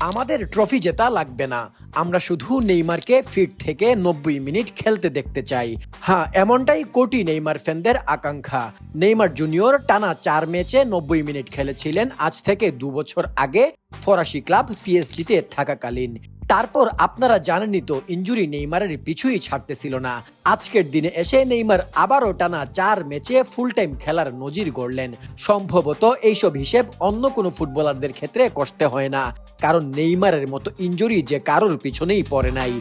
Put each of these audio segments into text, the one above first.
আমাদের ট্রফি জেতা লাগবে না। আমরা শুধু নেইমারকে ফিট থেকে নব্বই মিনিট খেলতে দেখতে চাই। হ্যাঁ এমনটাই কোটি নেইমার ফ্যানদের আকাঙ্ক্ষা। নেইমার জুনিয়র টানা চার ম্যাচে নব্বই মিনিট খেলেছিলেন আজ থেকে দু বছর আগে ফরাসি ক্লাব পিএসজিতে থাকাকালীন। তারপর আপনারা জানেনই তো ইঞ্জুরি নেইমারের পিছুই ছাড়তেছিল না। আজকের দিনে এসে নেইমার আবারও টানা চার ম্যাচে ফুল টাইম খেলার নজির গড়লেন। সম্ভবত এইসব হিসেব অন্য কোনো ফুটবলারদের ক্ষেত্রে কষ্টে হয় না, কারণ নেইমারের মতো ইঞ্জুরি যে কারোর পিছনেই পড়ে নাই।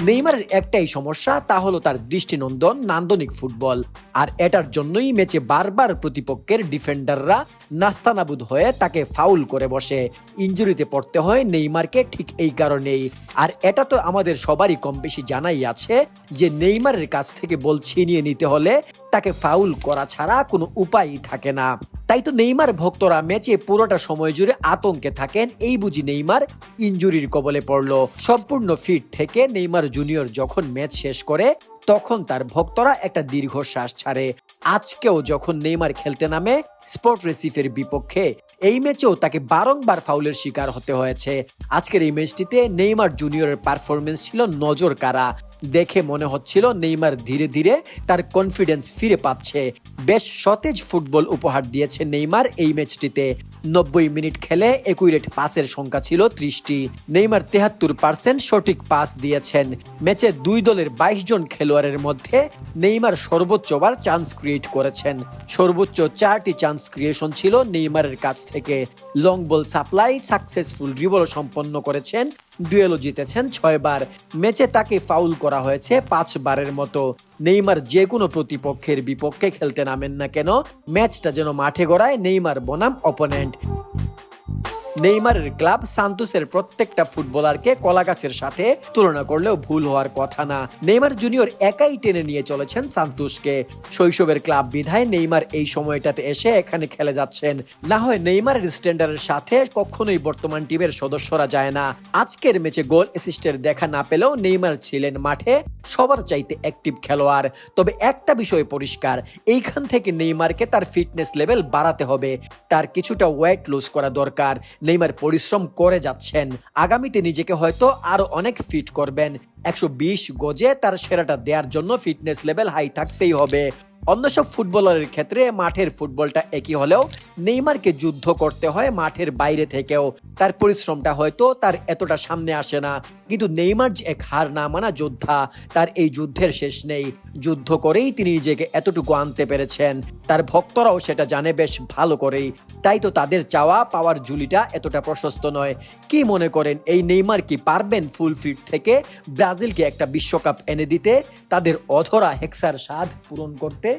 নেইমারের একটাই সমস্যা, তা হলো তার দৃষ্টিনন্দন, নান্দনিক ফুটবল। আর এটার জন্যই ম্যাচে বারবার প্রতিপক্ষের ডিফেন্ডাররা নাস্তানাবুদ হয়ে তাকে ফাউল করে বসে। ইঞ্জুরিতে পড়তে হয় নেইমারকে ঠিক এই কারণেই। আর এটা তো আমাদের সবারই কম বেশি জানাই আছে যে নেইমারের কাছ থেকে বল ছিনিয়ে নিতে হলে তাকে ফাউল করা ছাড়া কোনো উপায়ই থাকে না। তাই তো নেইমার ভক্তরা ম্যাচে পুরোটা সময় জুড়ে আতঙ্কে থাকেন, এই বুঝি নেইমার ইঞ্জুরির কবলে পড়ল। সম্পূর্ণ ফিট থেকে নেইমার জুনিয়র যখন ম্যাচ শেষ করে, তখন তার ভক্তরা একটা দীর্ঘশ্বাস ছাড়ে। আজকেও যখন নেইমার খেলতে নামে স্পোর্ট রেসিফের বিপক্ষে এই ম্যাচেও তাকে বারংবার ফাউলের শিকার হতে হয়েছে। আজকের এই ম্যাচটিতে নেইমার জুনিয়রের পারফরমেন্স ছিল নজর কারা দেখে মনে হচ্ছিল নেইমার ধীরে ধীরে তার কনফিডেন্স ফিরে পাচ্ছে। বেশ সতেজ ফুটবল উপহার দিয়েছে নেইমার এই ম্যাচটিতে। নব্বই মিনিট খেলে একুইরেট পাসের সংখ্যা ছিল ত্রিশটি। নেইমার তেহাত্তর পার্সেন্ট সঠিক পাস দিয়েছেন। ম্যাচে দুই দলের বাইশ জন খেলোয়াড়ের মধ্যে নেইমার সর্বোচ্চবার চান্স ক্রিয়েট করেছেন। সর্বোচ্চ চারটি চান্স ক্রিয়েশন ছিল নেইমারের কাছ থেকে long ball supply successful dribble সম্পন্ন করেছেন। ডুয়েলও জিতেছেন ছয়বার। ম্যাচে তাকে ফাউল করা হয়েছে পাঁচবারের মতো। নেইমার যে কোনো প্রতিপক্ষের বিপক্ষে খেলতে নামেন না কেন। ম্যাচটা যেন মাঠে গড়ায় নেইমার বনাম অপোনেন্ট নেইমারের ক্লাব সান্তোসের প্রত্যেকটা ফুটবলারকে কলাগাছের সাথে তুলনা করলেও ভুল হওয়ার কথা না। নেইমার জুনিয়র একাই টেনে নিয়ে চলেছেন সান্তোসকে। শৈশবের ক্লাব বিধায় নেইমার এই সময়টাতে এসে এখানে খেলে যাচ্ছেন। না হয় নেইমারের স্ট্যান্ডার্ডের সাথে কখনোই বর্তমান টিমের সদস্যরা যায় না। আজকের ম্যাচে গোল অ্যাসিস্টের দেখা না পেলেও নেইমার ছিলেন মাঠে সবার চাইতে অ্যাক্টিভ খেলোয়াড়। তবে একটা বিষয় পরিষ্কার, এইখান থেকে নেইমারকে তার ফিটনেস লেভেল বাড়াতে হবে। তার কিছুটা ওয়েট লুজ করা দরকার। নেইমার পরিশ্রম করে যাচ্ছেন। আগামীতে নিজেকে হয়তো আরও অনেক ফিট করবেন। একশো বিশ গজে তার সেরাটা দেওয়ার জন্য ফিটনেস লেভেল হাই থাকতেই হবে। অন্য সব ফুটবলারের ক্ষেত্রে মাঠের ফুটবলটা একই হলেও নেইমারকে যুদ্ধ করতে হয় মাঠের বাইরে থেকেও। তার পরিশ্রমটা হয়তো তার এতটা সামনে আসে না। কিন্তু নেইমার যে এক হার না মানা যোদ্ধা, তার এই যুদ্ধের শেষ নেই। যুদ্ধ করেই তিনি নিজেকে এতটুকু আনতে পেরেছেন। তার ভক্তরাও সেটা জানে বেশ ভালো করেই। তাই তো তাদের চাওয়া পাওয়ার ঝুলিটা এতটা প্রশস্ত নয়। কি মনে করেন, এই নেইমার কি পারবেন ফুল ফিট থেকে? ব্রাজিলকে একটা বিশ্বকাপ এনে দিতে? তাদের অধরা হেক্সার স্বাদ পূরণ করতে